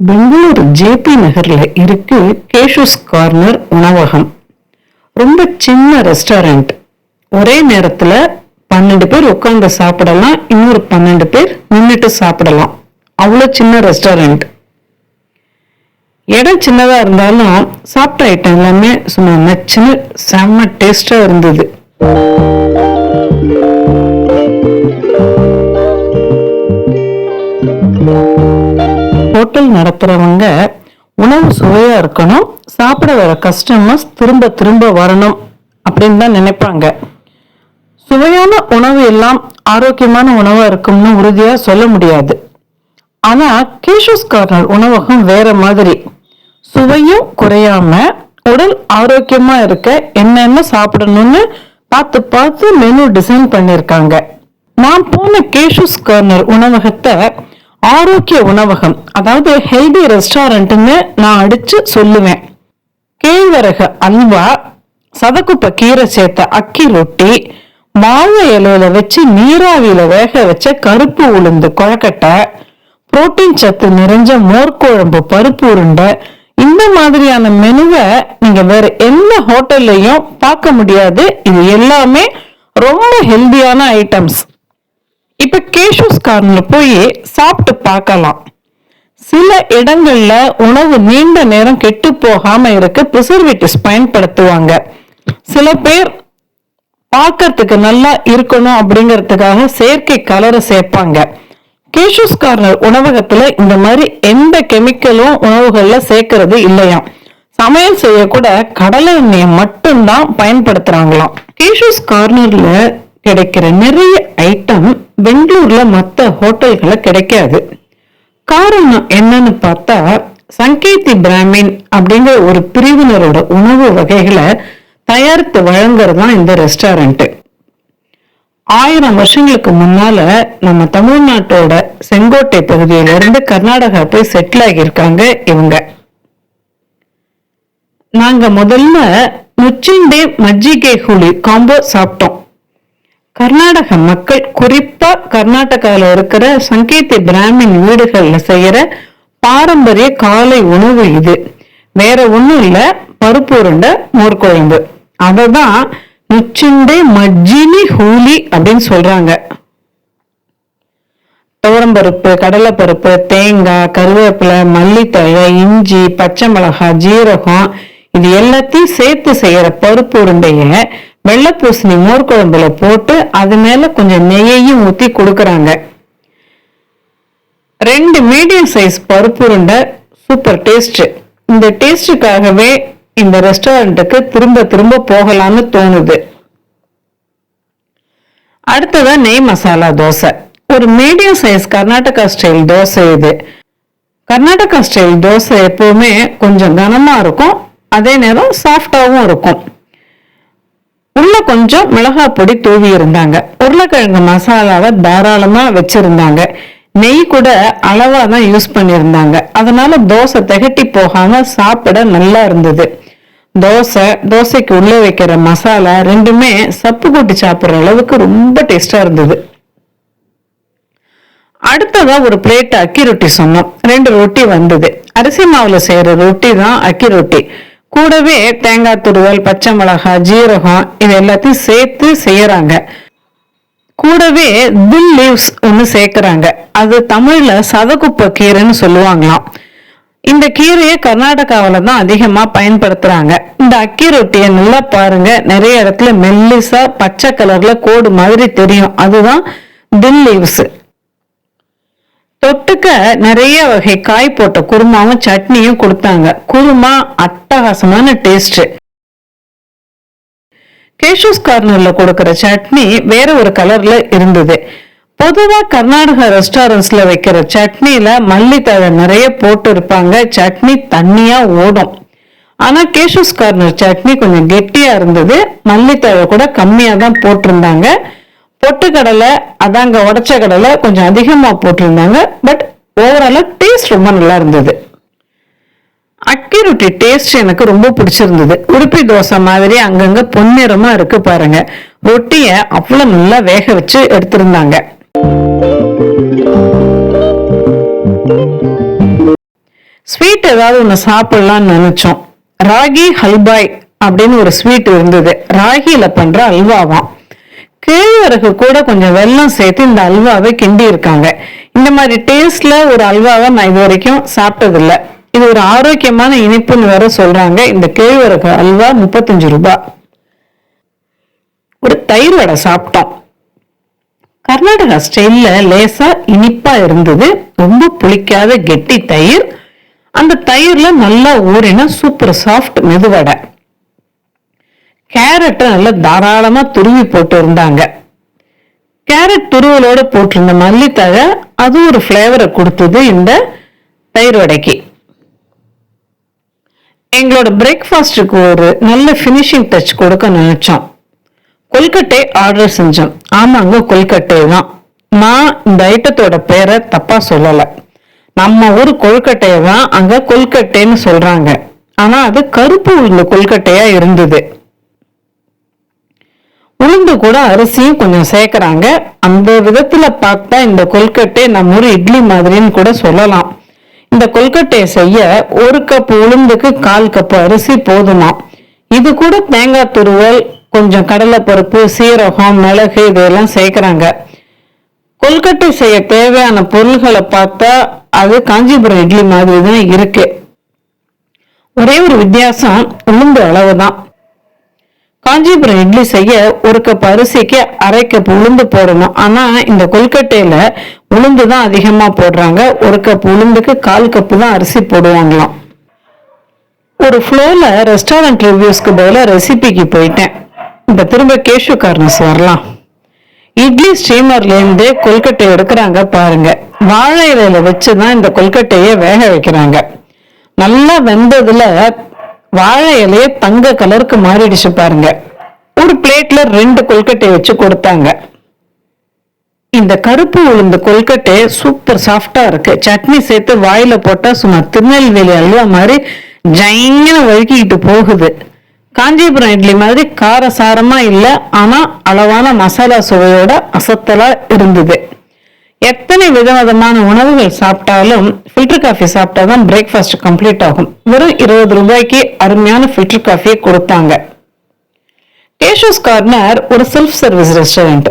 Bangalore JP நகர்ல இருக்கு கேஷூஸ் corner உணவகம். ரொம்ப சின்ன ரெஸ்டாரண்ட். ஒரே நேரத்துல பன்னெண்டு பேர் உட்காந்து சாப்பிடலாம் இன்னொரு பன்னெண்டு பேர் நின்றுட்டு சாப்பிடலாம். அவ்வளோ சின்ன ரெஸ்டாரண்ட். இடம் சின்னதா இருந்தாலும் சாப்பிட்ட ஐட்டம் எல்லாமே சும்மா நச்சுன்னு செம்ம டேஸ்டா இருந்தது. ஹோட்டல் நடத்துறவங்க உணவு சுவையா இருக்கணும் சாப்பிட வர கஸ்டமர்ஸ் திரும்ப திரும்ப வரணும் அப்படின்னு தான் நினைப்பாங்க. சுவையான உணவு எல்லாம் ஆரோக்கியமான உணவா இருக்கும்னு உறுதியா சொல்ல முடியாது. ஆனா கேஷஸ் கார்னர் உணவகம் வேற மாதிரி. சுவையும் குறையாம உடல் ஆரோக்கியமா இருக்க என்னென்ன சாப்பிடணும்னு பார்த்து பார்த்து மெனு டிசைன் பண்ணிருக்காங்க. நான் போன கேஷஸ் கார்னர் உணவகத்தை ஆரோக்கிய உணவகம் அதாவது ஹெல்தி ரெஸ்டாரண்ட்னு நான் அடிச்சு சொல்லுவேன். கேழ்வரகு அல்வா சதக்குப்பை கீரை சேர்த்த அக்கி ரொட்டி வாழை இலையில வச்சு நீராவியில வேக வச்ச கருப்பு உளுந்து கொழக்கட்டை புரோட்டீன் சத்து நிறைஞ்ச மோர்க்குழம்பு பருப்பு உருண்டை இந்த மாதிரியான மெனுவை நீங்க வேற எந்த ஹோட்டல்லையும் பார்க்க முடியாது. இது எல்லாமே ரொம்ப ஹெல்தியான ஐட்டம்ஸ் இப்ப கேஷூஸ் கார்ன்ல போய் சாப்பிட்டு பார்க்கலாம். சில இடங்கள்ல உணவு நீண்ட நேரம் கெட்டு போகாம இருக்க ப்ரிசர்வேட்டிவ்ஸ் பயன்படுத்துவாங்க. சில பேர் பார்க்கறதுக்கு நல்லா இருக்கணும் அப்படிங்கறதுக்காக செயற்கை கலரை சேர்ப்பாங்க. கேஷூஸ் கார்னர் உணவகத்துல இந்த மாதிரி எந்த கெமிக்கலும் உணவுகள்ல சேர்க்கறது இல்லையாம் சமையல் செய்யக்கூட கடலை எண்ணெயை மட்டும்தான் பயன்படுத்துறாங்களாம். கேஷூஸ் கார்னர்ல கிடைக்கிற நிறைய ஐட்டம் பெங்களூர்ல மற்ற ஹோட்டல்களை கிடைக்காது. காரணம் என்னன்னு பார்த்தா சங்கேதி பிராமின் அப்படிங்கிற ஒரு பிரிவினரோட உணவு வகைகளை தயாரித்து வழங்குறது தான் இந்த ரெஸ்டாரண்ட்டு ஆயிரம் வருஷங்களுக்கு முன்னால நம்ம தமிழ்நாட்டோட செங்கோட்டை பகுதியிலிருந்து கர்நாடகா போய் செட்டில் ஆகியிருக்காங்க இவங்க. நாங்க முதல்ல முச்சிண்டே மஜ்ஜிகை ஹுளி காம்போ சாப்பிட்டோம். கர்நாடக மக்கள் குறிப்பா கர்நாடகால இருக்கிற சங்கீதி பிராமின் வீடுகள்ல செய்யற பாரம்பரிய காலை உணவு இது. வேற ஒண்ணும் இல்ல பருப்பு உருண்டை மூர்குழம்பு அததான் முச்சிண்டே மஜ்ஜினி ஹூலி அப்படின்னு சொல்றாங்க. துவரம்பருப்பு கடலைப்பருப்பு தேங்காய் கருவேப்பிலை மல்லித்தழை இஞ்சி பச்சை மிளகாய் ஜீரகம் இது எல்லாத்தையும் சேர்த்து செய்யற பருப்பு உருண்டைய வெள்ளைப்பூசணி மோர் குழம்புல போட்டு அது மேல கொஞ்சம் நெய்யையும் ஊத்தி கொடுக்கறாங்க. ரெண்டு மீடியம் சைஸ் பருப்பு உருண்டை சூப்பர் டேஸ்ட். இந்த டேஸ்டுக்காகவே இந்த ரெஸ்டாரண்ட்டுக்கு திரும்ப திரும்ப போகலாம்னு தோணுது. அடுத்ததா நெய் மசாலா தோசை. ஒரு medium size Karnataka style dosa இது. கர்நாடகா ஸ்டைல் தோசை எப்பவுமே கொஞ்சம் கனமா இருக்கும் அதே நேரம் சாஃப்டாகவும் இருக்கும். கொஞ்சம் மிளகாய் பொடி தூவி இருந்தாங்க. உருளைக்கிழங்கு மசாலாவை தாராளமா வச்சிருந்தாங்க. நெய் கூட அளவா தான் யூஸ் பண்ணியிருந்தாங்க. அதனால தோசை திகட்டி போகாம சாப்பிட நல்லா இருந்தது. தோசை தோசைக்கு உள்ளே வைக்கிற மசாலா ரெண்டுமே சப்பு கூட்டி சாப்பிட்ற அளவுக்கு ரொம்ப டேஸ்டா இருந்தது. அடுத்ததா ஒரு பிளேட் அக்கி ரொட்டி சொன்னோம். ரெண்டு ரொட்டி வந்தது. அரிசி மாவுல செய்யற ரொட்டி தான் அக்கி ரொட்டி. கூடவே தேங்காய் துருவல் பச்சை மிளகாய் ஜீரகம் இது எல்லாத்தையும் சேர்த்து செய்யறாங்க. கூடவே தில் லீவ்ஸ் ஒன்று சேர்க்குறாங்க. அது தமிழில் சதகுப்ப கீரைன்னு சொல்லுவாங்களாம். இந்த கீரையை கர்நாடகாவில் தான் அதிகமாக பயன்படுத்துகிறாங்க இந்த அக்கி ரொட்டியை நல்லா பாருங்க. நிறைய இடத்துல மெல்லிசா பச்சை கலரில் கோடு மாதிரி தெரியும். அதுதான் தில் லீவ்ஸ் தொட்டுக்க நிறைய வகை காய் போட்ட குருமாவும் சட்னியும் கொடுத்தாங்க. குருமா அட்டகாசமான டேஸ்ட் கேஷூஸ் கார்னர்ல கொடுக்கிற சட்னி வேற ஒரு கலர்ல இருந்தது. பொதுவா கர்நாடகா ரெஸ்டாரண்ட்ஸ்ல வைக்கிற சட்னில மல்லித்தழை நிறைய போட்டு இருப்பாங்க. சட்னி தண்ணியா ஓடும். ஆனா கேஷஸ் கார்னர் சட்னி கொஞ்சம் கெட்டியா இருந்தது. மல்லித்தழை கூட கம்மியா தான் போட்டிருந்தாங்க. பொட்டுக்கடலை அதாங்க உடச்ச கடலை கொஞ்சம் அதிகமாக போட்டிருந்தாங்க. பட் ஓவராலாக டேஸ்ட் ரொம்ப நல்லா இருந்தது. அக்கி ரொட்டி டேஸ்ட் எனக்கு ரொம்ப பிடிச்சிருந்தது. உடுப்பி தோசை மாதிரி அங்கங்கே பொன்னிறமாக இருக்கு பாருங்க. ரொட்டியை அவ்வளோ நல்லா வேக வச்சு எடுத்திருந்தாங்க. ஸ்வீட் ஏதாவது ஒன்று சாப்பிடலாம்னு நினச்சோம். ராகி ஹல்பாய் அப்படின்னு ஒரு ஸ்வீட் இருந்தது. ராகியில் பண்ணுற அல்வாவாம் கேழ்வரகு கூட கொஞ்சம் வெல்லம் சேர்த்து இந்த அல்வாவை கிண்டி இருக்காங்க இந்த மாதிரி டேஸ்ட்ல ஒரு அல்வாவை நான் இது வரைக்கும் சாப்பிட்டதில்ல. இது ஒரு ஆரோக்கியமான இனிப்புன்னு வேற சொல்றாங்க. இந்த கேழ்வரகு அல்வா முப்பத்தஞ்சு ரூபாய் ஒரு தயிர் வடை சாப்பிட்டோம். கர்நாடகா ஸ்டைல்ல லேசா இனிப்பா இருந்தது. ரொம்ப புளிக்காத கெட்டி தயிர். அந்த தயிர்ல நல்லா ஊறின சூப்பர் சாஃப்ட் மெதுவடை. கேரட்டை நல்லா தாராளமாக துருவி போட்டு இருந்தாங்க. கேரட் துருவலோட போட்டிருந்த மல்லித்தழை அது ஒரு ஃப்ளேவரை கொடுத்தது இந்த தயிர் வடைக்கு. எங்களோட பிரேக்ஃபாஸ்ட்டுக்கு ஒரு நல்ல ஃபினிஷிங் டச் கொடுக்க நினைச்சோம். கொல்கட்டை ஆர்டர் செஞ்சோம். ஆமாங்க கொல்கட்டை தான். நான் இந்த ஐட்டத்தோட பேரை தப்பா சொல்லலை. நம்ம ஊர் கொல்கட்டையை தான் அங்க கொல்கட்டைன்னு சொல்றாங்க. ஆனா அது கருப்பு உள்ள கொல்கட்டையா இருந்தது. உளுந்து கூட அரிசியும் கொஞ்சம் சேர்க்குறாங்க. அந்த விதத்தில் பார்த்தா இந்த கொல்கட்டை நம்ம ஒரு இட்லி மாதிரின்னு கூட சொல்லலாம். இந்த கொல்கட்டையை செய்ய ஒரு கப் உளுந்துக்கு கால் கப் அரிசி போதுமா? இது கூட தேங்காய் துருவல் கொஞ்சம் கடலைப்பருப்பு சீரகம் மிளகு இதெல்லாம் சேர்க்குறாங்க. கொல்கட்டை செய்ய தேவையான பொருள்களை பார்த்தா அது காஞ்சிபுரம் இட்லி மாதிரி தான் இருக்கு. ஒரே ஒரு வித்தியாசம் உளுந்து அளவு தான் காஞ்சிபுரம் இட்லி செய்ய ஒரு கப் அரிசிக்கு அரை கப் உளுந்து போடணும். ஆனால் இந்த கொல்கட்டையில் உளுந்து தான் அதிகமாக போடுறாங்க. ஒரு கப் உளுந்துக்கு கால் கப்பு தான் அரிசி போடுவாங்களாம். ஒரு ஃப்ளோவில் ரெஸ்டாரண்ட் ரிவ்யூஸ்க்கு பதிலாக ரெசிபிக்கு போயிட்டேன். இப்போ திரும்ப கேஷு கார்னஸ் வரலாம். இட்லி ஸ்டீமர்லேருந்தே கொல்கட்டை எடுக்கிறாங்க பாருங்க. வாழை இலையில வச்சுதான் இந்த கொல்கட்டையை வேக வைக்கிறாங்க. நல்லா வெந்ததில் வாழை இலையே தங்க கலருக்கு மாறிடுச்சு பாருங்க. ஒரு பிளேட்ல ரெண்டு கொல்கட்டை வச்சு கொடுத்தாங்க. இந்த கருப்பு உளுந்து கொல்கட்டை சூப்பர் சாஃப்டா இருக்கு. சட்னி சேர்த்து வாயில போட்டா சும்மா திருநெல்வேலி அல்வா மாதிரி ஜைங்கன வழுக்கிட்டு போகுது. காஞ்சிபுரம் இட்லி மாதிரி காரசாரமா இல்லை ஆனா அளவான மசாலா சுவையோட அசத்தலா இருந்தது. எத்தனை விதவிதமான உணவுகள் சாப்பிட்டாலும் ஃபில்டர் காஃபி சாப்பிட்டா தான் பிரேக்ஃபாஸ்ட் கம்ப்ளீட் ஆகும். வெறும் இருபது ரூபாய்க்கு அருமையான ஃபில்டர் காஃபியை கொடுத்தாங்க. கேஷஸ் கார்னர் ஒரு self service restaurant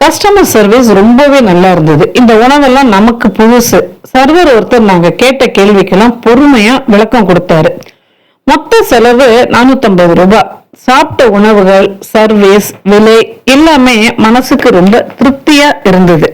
customer service ரொம்பவே நல்லா இருந்தது. இந்த உணவெல்லாம் நமக்கு புதுசு. சர்வர் ஒருத்தர் நாங்கள் கேட்ட கேள்விக்கெல்லாம் பொறுமையாக விளக்கம் கொடுத்தாரு. மொத்த செலவு நானூற்றம்பது ரூபாய். சாப்பிட்ட உணவுகள் சர்வீஸ் விலை எல்லாமே மனசுக்கு ரொம்ப திருப்தியா இருந்தது.